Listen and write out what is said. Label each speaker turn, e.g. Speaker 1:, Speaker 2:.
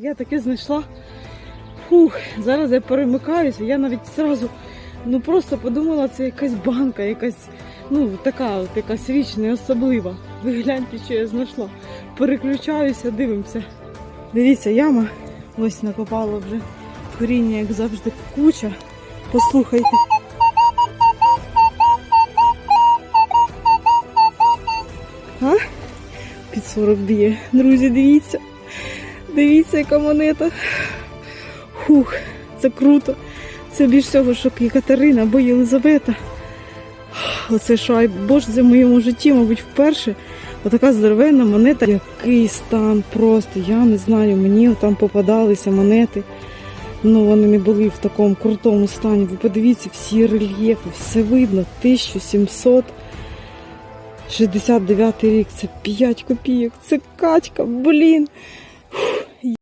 Speaker 1: Я таке знайшла. Фух, зараз я перемикаюся. Я навіть зразу ну просто подумала, це якась банка, якась, ну, така от якась річ не особлива. Ви гляньте, що я знайшла. Переключаюся, дивимося. Дивіться, яма ось накопала вже. Коріння, як завжди, куча. Послухайте. А? Під 40 б'є. Друзі, дивіться. Дивіться, яка монета. Фух, це круто. Це більш всього, що Катерина або Єлизавета. Оце шайб. Боже, в моєму житті, мабуть, вперше. Отака здоровенна монета. Який стан просто. Я не знаю, мені там попадалися монети. Ну, вони не були в такому крутому стані. Ви подивіться, всі рельєфи, все видно. 1769 рік, це 5 копійок, це качка, блін.